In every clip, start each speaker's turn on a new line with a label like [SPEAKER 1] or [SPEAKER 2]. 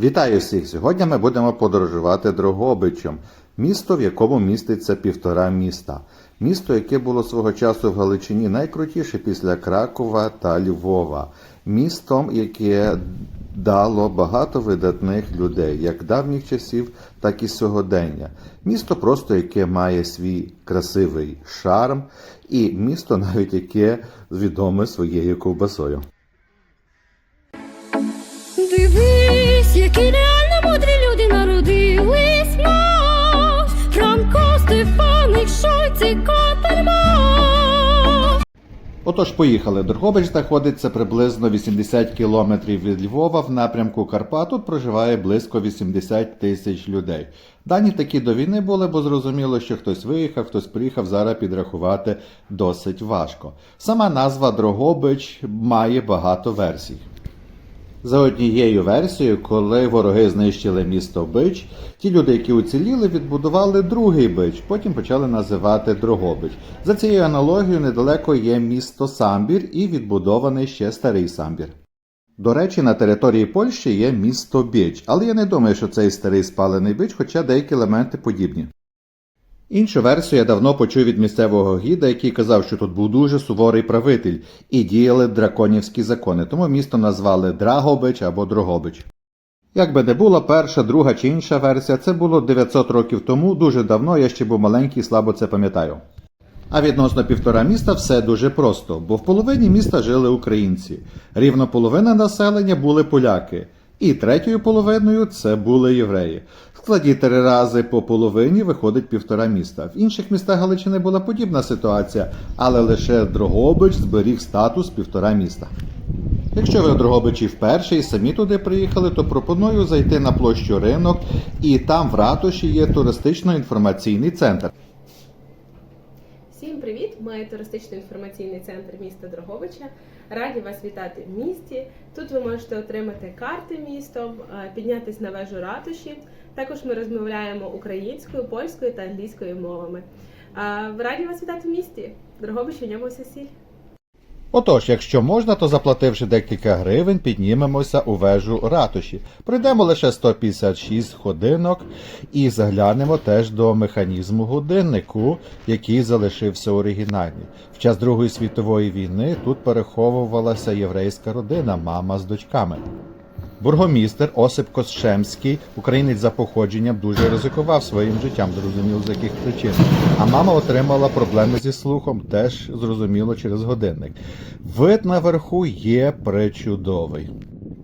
[SPEAKER 1] Вітаю всіх! Сьогодні ми будемо подорожувати Дрогобичем, місто, в якому міститься півтора міста. Місто, яке було свого часу в Галичині найкрутіше після Кракова та Львова. Містом, яке дало багато видатних людей, як давніх часів, так і сьогодення. Місто просто яке має свій красивий шарм, і місто навіть яке відоме своєю ковбасою.
[SPEAKER 2] Дивись, які реально мудрі люди народились в нас. Франко, Стефаник, Шойц і.
[SPEAKER 1] Отож, поїхали. Дрогобич знаходиться приблизно 80 кілометрів від Львова в напрямку Карпат. Тут проживає близько 80 тисяч людей. Дані такі до війни були, бо зрозуміло, що хтось виїхав, хтось приїхав. Зараз підрахувати досить важко. Сама назва Дрогобич має багато версій. За однією версією, коли вороги знищили місто Бич, ті люди, які уціліли, відбудували другий бич, потім почали називати Дрогобич. За цією аналогією недалеко є місто Самбір і відбудований ще старий Самбір. До речі, на території Польщі є місто Біч, але я не думаю, що цей старий спалений бич, хоча деякі елементи подібні. Іншу версію я давно почув від місцевого гіда, який казав, що тут був дуже суворий правитель і діяли драконівські закони, тому місто назвали Драгобич або Дрогобич. Як би не було, перша, друга чи інша версія, це було 900 років тому, дуже давно, я ще був маленький, слабо це пам'ятаю. А відносно півтора міста все дуже просто, бо в половині міста жили українці. Рівно половина населення були поляки, і третьою половиною це були євреї. Складі три рази по половині виходить півтора міста. В інших містах Галичини була подібна ситуація, але лише Дрогобич зберіг статус півтора міста. Якщо ви в Дрогобичі вперше і самі туди приїхали, то пропоную зайти на площу ринок, і там в ратуші є туристично-інформаційний центр.
[SPEAKER 3] Всім привіт! Ми туристично-інформаційний центр міста Дроговича. Раді вас вітати в місті. Тут ви можете отримати карти містом, е, піднятись на вежу ратуші. Також ми розмовляємо українською, польською та англійською мовами. Е, Раді вас вітати в місті. Дрогович у ньому вся.
[SPEAKER 1] Отож, якщо можна, то заплативши декілька гривень, піднімемося у вежу ратуші. Пройдемо лише 156 годинок і заглянемо теж до механізму годиннику, який залишився оригінальний. В час Другої світової війни тут переховувалася єврейська родина, мама з дочками. Бургомістер Осип Косшемський, українець за походженням, дуже ризикував своїм життям, зрозуміло з яких причин. А мама отримала проблеми зі слухом, теж зрозуміло через годинник. Вид наверху є пречудовий.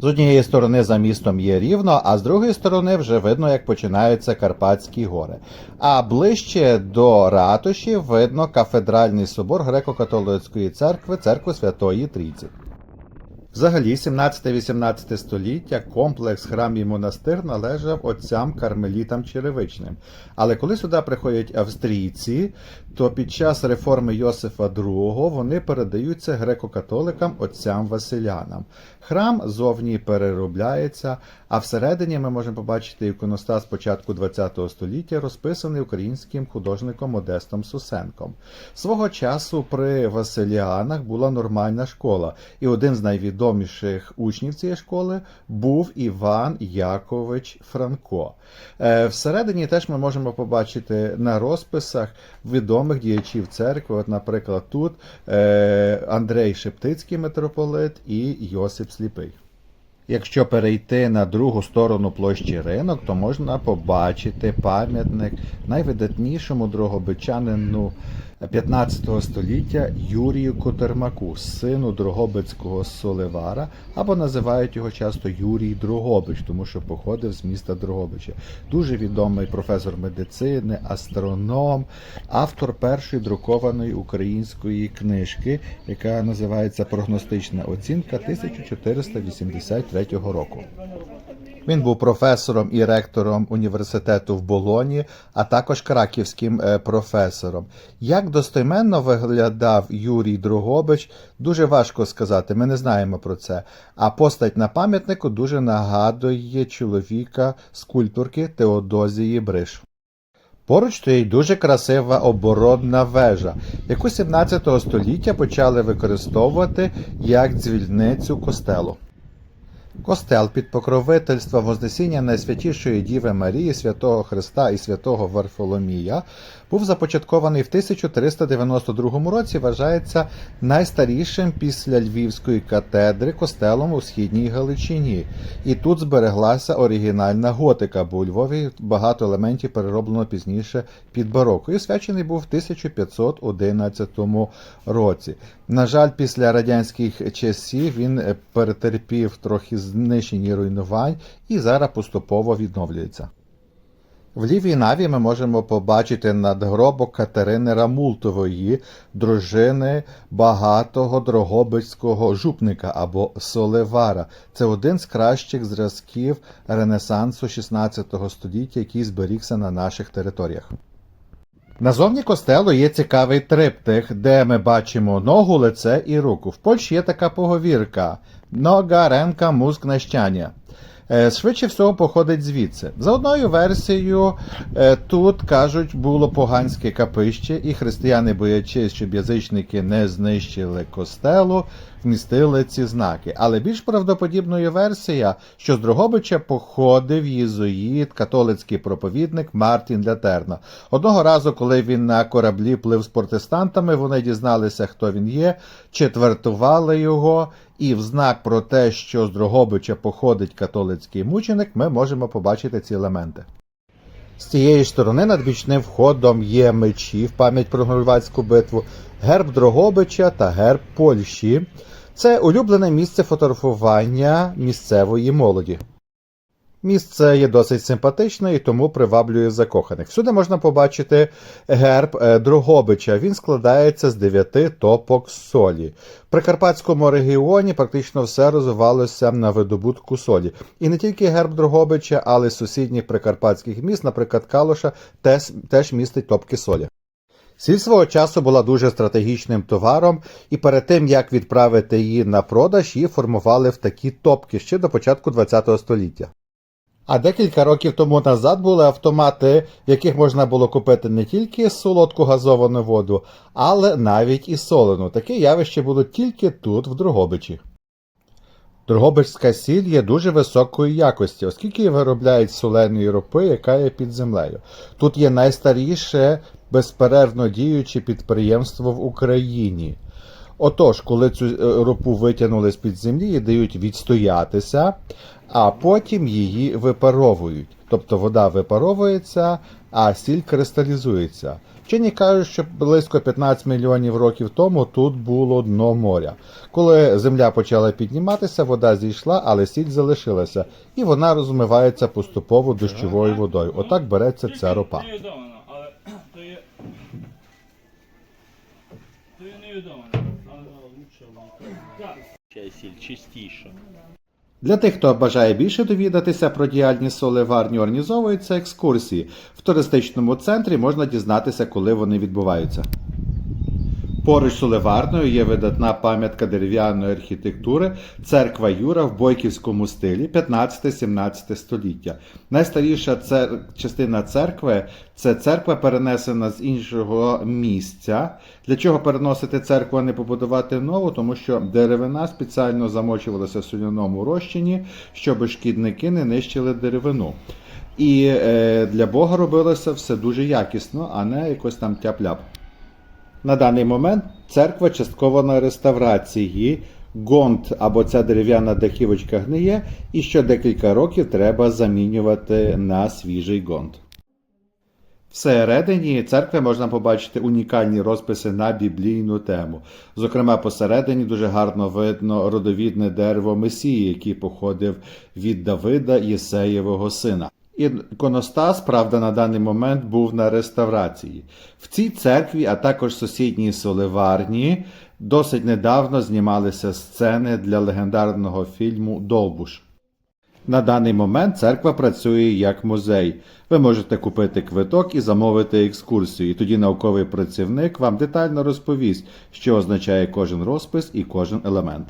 [SPEAKER 1] З однієї сторони за містом є рівно, а з другої сторони вже видно, як починаються Карпатські гори. А ближче до ратуші видно кафедральний собор греко-католицької церкви, церкви Святої Трійці. Взагалі, 17-18 століття комплекс храм і монастир належав отцям кармелітам черевичним. Але коли сюди приходять австрійці, то під час реформи Йосифа II вони передаються греко-католикам отцям Василянам. Храм зовні переробляється, а всередині ми можемо побачити іконостас початку ХХ століття, розписаний українським художником Модестом Сусенком. Свого часу при Василіанах була нормальна школа, і один з найвідоміших учнів цієї школи був Іван Якович Франко. Е, Всередині теж ми можемо побачити на розписах відомих діячів церкви. От, наприклад, тут е, Андрей Шептицький митрополит і Йосип Сліпий. Якщо перейти на другу сторону площі ринок, то можна побачити пам'ятник найвидатнішому дрогобичанину 15 століття Юрію Котермаку, сину Дрогобицького Соливара, або називають його часто Юрій Дрогобич, тому що походив з міста Дрогобича. Дуже відомий професор медицини, астроном, автор першої друкованої української книжки, яка називається Прогностична оцінка 1483 року. Він був професором і ректором університету в Болоні, а також краківським е, професором. Як достеменно виглядав Юрій Дрогобич, дуже важко сказати, ми не знаємо про це. А постать на пам'ятнику дуже нагадує чоловіка скульпторки Теодозії Бриш. Поруч стоїть дуже красива оборонна вежа, яку 17 століття почали використовувати як дзвільницю костелу. Костел під покровительством Вознесіння Найсвятішої Діви Марії, святого Христа і святого Варфоломія був започаткований в 1392 році. Вважається найстарішим після Львівської катедри костелом у східній Галичині. І тут збереглася оригінальна готика, бо у Львові багато елементів перероблено пізніше під бароко. І освячений був в 1511 році. На жаль, після радянських часів він перетерпів трохи знищені руйнувань і зараз поступово відновлюється. В лівій наві ми можемо побачити надгробок Катерини Рамултової, дружини багатого дрогобицького жупника або солевара. Це один з кращих зразків Ренесансу 16 століття, який зберігся на наших територіях. Назовні костелу є цікавий триптих, де ми бачимо ногу, лице і руку. В Польщі є така поговірка нога, ренка, мозк, нащання. Е, Швидше всього походить звідси. За одною версією, е, тут кажуть, було поганське капище, і християни, боячись, щоб язичники не знищили костелу, вмістили ці знаки. Але більш правдоподібною версія, що з Дрогобича походив єзуїт, католицький проповідник Мартін Лятерна. Одного разу, коли він на кораблі плив з протестантами, вони дізналися, хто він є, четвертували його, і в знак про те, що з Дрогобича походить католицький мученик, ми можемо побачити ці елементи. З цієї сторони над бічним входом є мечі в пам'ять про Горватську битву, герб Дрогобича та герб Польщі. Це улюблене місце фотографування місцевої молоді. Місце є досить симпатичне і тому приваблює закоханих. Всюди можна побачити герб е, Дрогобича. Він складається з дев'яти топок солі. В Прикарпатському регіоні практично все розвивалося на видобутку солі. І не тільки герб Дрогобича, але й сусідніх прикарпатських міст, наприклад, Калуша, теж, теж містить топки солі. Сіль свого часу була дуже стратегічним товаром, і перед тим як відправити її на продаж, її формували в такі топки ще до початку ХХ століття. А декілька років тому назад були автомати, в яких можна було купити не тільки солодку газовану воду, але навіть і солену. Таке явище було тільки тут, в Дрогобичі. Дрогобичська сіль є дуже високої якості, оскільки виробляють соленої ропи, яка є під землею. Тут є найстаріше безперервно діюче підприємство в Україні. Отож, коли цю е, ропу витягнули з-під землі, її дають відстоятися, а потім її випаровують. Тобто вода випаровується, а сіль кристалізується. Вчені кажуть, що близько 15 мільйонів років тому тут було дно моря. Коли земля почала підніматися, вода зійшла, але сіль залишилася, і вона розмивається поступово дощовою водою. Отак береться ця ропа.
[SPEAKER 4] Невідомо, але. То є невідомо.
[SPEAKER 5] Сіль.
[SPEAKER 1] Для тих, хто бажає більше довідатися про діяльність соливарні, організовуються екскурсії. В туристичному центрі можна дізнатися, коли вони відбуваються. Поруч з соливарною є видатна пам'ятка дерев'яної архітектури церква Юра в бойківському стилі 15-17 століття. Найстаріша цер- частина церкви це церква перенесена з іншого місця. Для чого переносити церкву, а не побудувати нову? Тому що деревина спеціально замочувалася в соляному розчині, щоб шкідники не нищили деревину. І е, для Бога робилося все дуже якісно, а не якось там тяп-ляп. На даний момент церква частково на реставрації. Гонт або ця дерев'яна дахівочка гниє, і що декілька років треба замінювати на свіжий гонт. Всередині церкви можна побачити унікальні розписи на біблійну тему. Зокрема, посередині дуже гарно видно родовідне дерево Месії, який походив від Давида Єсеєвого сина. Іконостас, правда, на даний момент був на реставрації. В цій церкві, а також сусідній соливарні, досить недавно знімалися сцени для легендарного фільму Довбуш. На даний момент церква працює як музей. Ви можете купити квиток і замовити екскурсію, і тоді науковий працівник вам детально розповість, що означає кожен розпис і кожен елемент.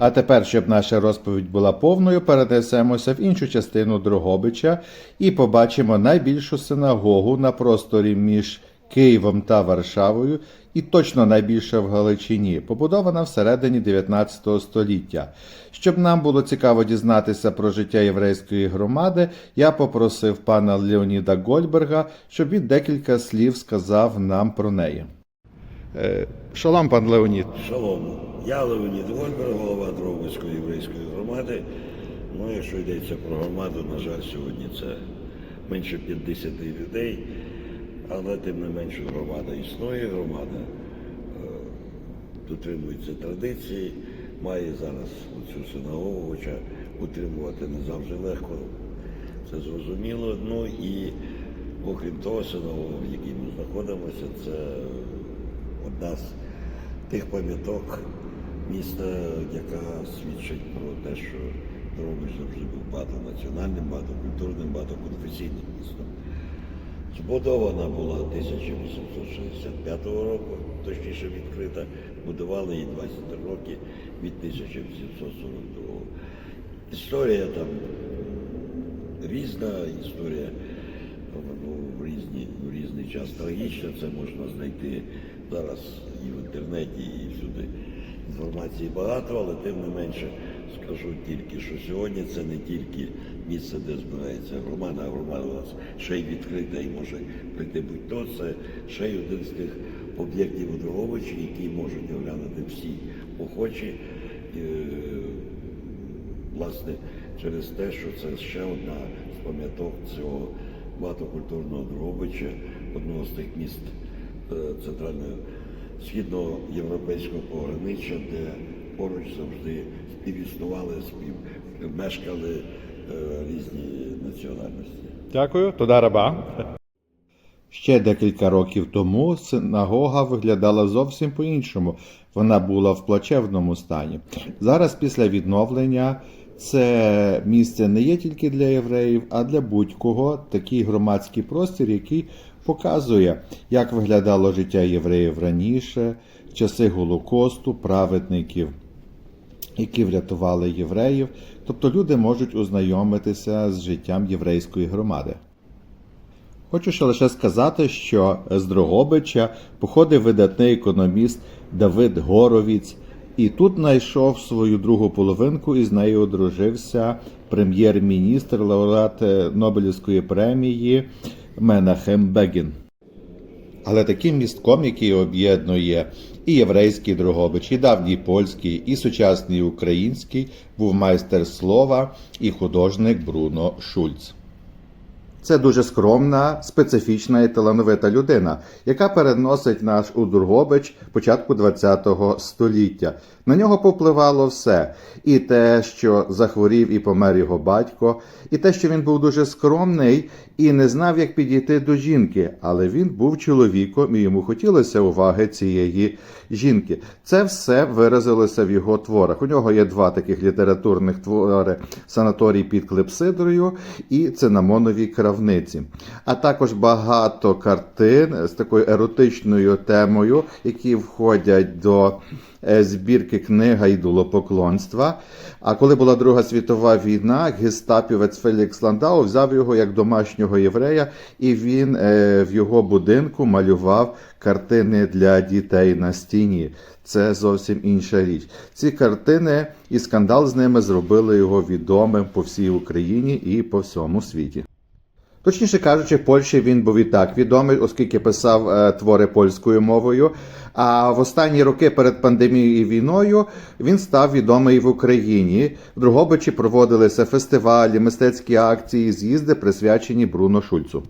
[SPEAKER 1] А тепер, щоб наша розповідь була повною, перенесемося в іншу частину Дрогобича і побачимо найбільшу синагогу на просторі між Києвом та Варшавою і точно найбільша в Галичині, побудована всередині 19 століття. Щоб нам було цікаво дізнатися про життя єврейської громади, я попросив пана Леоніда Гольберга, щоб він декілька слів сказав нам про неї. Е, Шалом, пан Леонід.
[SPEAKER 6] Шалом. Я Леонід Гольбер, голова Дробицької єврейської громади. Ну, якщо йдеться про громаду, на жаль, сьогодні це менше 50 людей, але тим не менше громада існує, громада е, дотримується традиції, має зараз цю синагогу, хоча утримувати не завжди легко, це зрозуміло. Ну і окрім того, синагога, в якій ми знаходимося, це з тих пам'яток міста, яка свідчить про те, що Дрогобич завжди був багатонаціональним, багатокультурним, багатоконфесійним містом. Збудована була 1865 року, точніше відкрита, будували її 23 роки від 1842. Історія там різна, історія ну, в, різні, в різний час трагічна, це можна знайти зараз і в інтернеті, і всюди інформації багато, але тим не менше скажу тільки, що сьогодні це не тільки місце, де збирається громада, а громада у нас ще й відкрита і може прийти будь-то. Це ще й один з тих об'єктів у які можуть оглянути всі охочі. Е, власне, через те, що це ще одна з пам'яток цього багатокультурного Дрогобича, одного з тих міст центрального східного європейського пограниччя, де поруч завжди співіснували, спів мешкали е, різні національності.
[SPEAKER 1] Дякую, тоді раба. Ще декілька років тому синагога виглядала зовсім по-іншому. Вона була в плачевному стані. Зараз, після відновлення, це місце не є тільки для євреїв, а для будь-кого такий громадський простір, який показує, як виглядало життя євреїв раніше, часи Голокосту, праведників які врятували євреїв, тобто люди можуть ознайомитися з життям єврейської громади. Хочу ще лише сказати, що з Дрогобича походив видатний економіст Давид Горовіць, і тут знайшов свою другу половинку і з нею одружився прем'єр-міністр, лауреат Нобелівської премії Менахем Бегін. Але таким містком, який об'єднує і єврейський Дрогобич, і давній польський, і сучасний український, був майстер слова і художник Бруно Шульц. Це дуже скромна, специфічна і талановита людина, яка переносить наш у Дрогобич початку ХХ століття. На нього повпливало все: і те, що захворів і помер його батько, і те, що він був дуже скромний і не знав, як підійти до жінки, але він був чоловіком і йому хотілося уваги цієї жінки. Це все виразилося в його творах. У нього є два таких літературних твори санаторій під Клепсидрою і Цинамонові кравниці. А також багато картин з такою еротичною темою, які входять до збірки книга ідолопоклонства. А коли була Друга світова війна, гестапівець Фелікс Ландау взяв його як домашнього єврея, і він е, в його будинку малював картини для дітей на стіні. Це зовсім інша річ. Ці картини і скандал з ними зробили його відомим по всій Україні і по всьому світі. Точніше кажучи, в Польщі він був і так відомий, оскільки писав е, твори польською мовою. А в останні роки перед пандемією і війною він став відомий в Україні. В Другобичі проводилися фестивалі, мистецькі акції, з'їзди, присвячені Бруно Шульцу.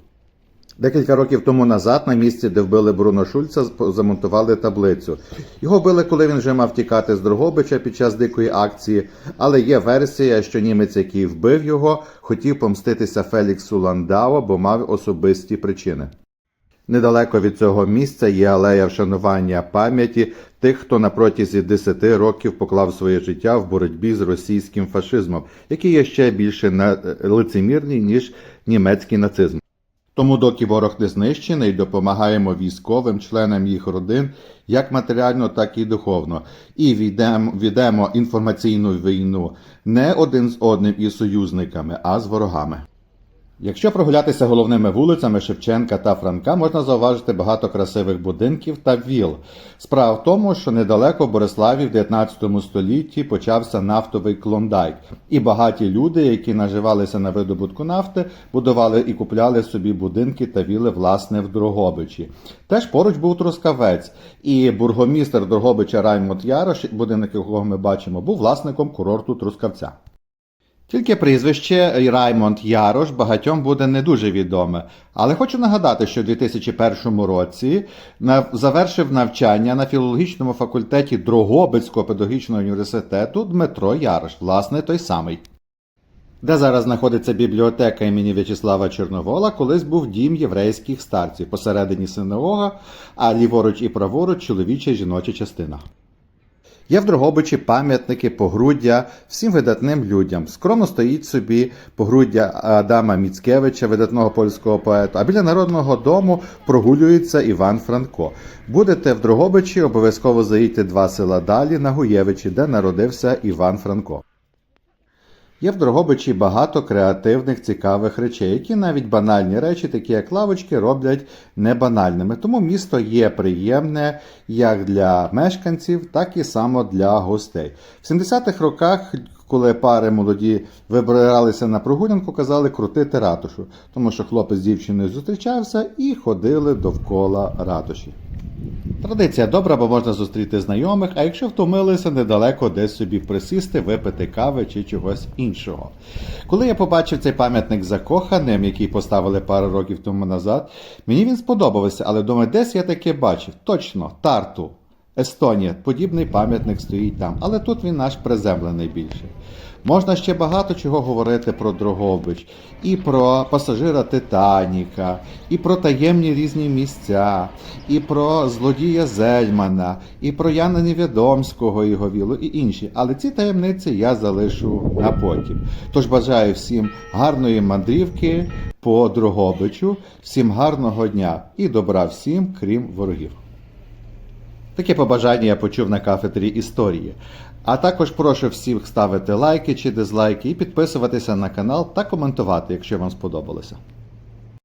[SPEAKER 1] Декілька років тому назад на місці, де вбили Бруно Шульца, замонтували таблицю. Його вбили, коли він вже мав тікати з Дрогобича під час дикої акції, але є версія, що німець, який вбив його, хотів помститися Феліксу Ландау, бо мав особисті причини. Недалеко від цього місця є алея вшанування пам'яті тих, хто на протязі 10 років поклав своє життя в боротьбі з російським фашизмом, який є ще більше на- лицемірний, ніж німецький нацизм. Тому, доки ворог не знищений, допомагаємо військовим, членам їх родин, як матеріально, так і духовно, і відемо, відемо інформаційну війну не один з одним із союзниками, а з ворогами. Якщо прогулятися головними вулицями Шевченка та Франка, можна зауважити багато красивих будинків та віл. Справа в тому, що недалеко в Бориславі в 19 столітті почався нафтовий клондайк, і багаті люди, які наживалися на видобутку нафти, будували і купляли собі будинки та віли власне в Дрогобичі. Теж поруч був Трускавець, і бургомістр Дрогобича Раймонд Ярош, будинок якого ми бачимо, був власником курорту Трускавця. Тільки прізвище Раймонд Ярош багатьом буде не дуже відоме, але хочу нагадати, що у 2001 році завершив навчання на філологічному факультеті Дрогобицького педагогічного університету Дмитро Ярош, власне той самий. Де зараз знаходиться бібліотека імені В'ячеслава Чорновола, колись був дім єврейських старців, посередині синагога, а ліворуч і праворуч чоловіча і жіноча частина. Є в Дрогобичі пам'ятники погруддя всім видатним людям. Скромно стоїть собі погруддя Адама Міцкевича, видатного польського поета. А біля народного дому прогулюється Іван Франко. Будете в Дрогобичі, обов'язково заїдьте два села далі на Гуєвичі, де народився Іван Франко. Є в Дрогобичі багато креативних, цікавих речей, які навіть банальні речі, такі як лавочки, роблять небанальними. Тому місто є приємне як для мешканців, так і само для гостей. В 70-х роках, коли пари молоді вибиралися на прогулянку, казали крутити ратушу, тому що хлопець з дівчиною зустрічався і ходили довкола ратуші. Традиція добра, бо можна зустріти знайомих, а якщо втомилися, недалеко десь собі присісти, випити кави чи чогось іншого. Коли я побачив цей пам'ятник закоханим, який поставили пару років тому назад, мені він сподобався, але думаю, десь я таке бачив. Точно, Тарту, Естонія, подібний пам'ятник стоїть там, але тут він наш приземлений більше. Можна ще багато чого говорити про Дрогобич, і про пасажира Титаніка, і про таємні різні місця, і про злодія Зельмана, і про Яна Невідомського його вілу, і інші. Але ці таємниці я залишу на потім. Тож бажаю всім гарної мандрівки по Дрогобичу, всім гарного дня і добра всім, крім ворогів. Таке побажання я почув на кафедрі історії. А також прошу всіх ставити лайки чи дизлайки і підписуватися на канал та коментувати, якщо вам сподобалося.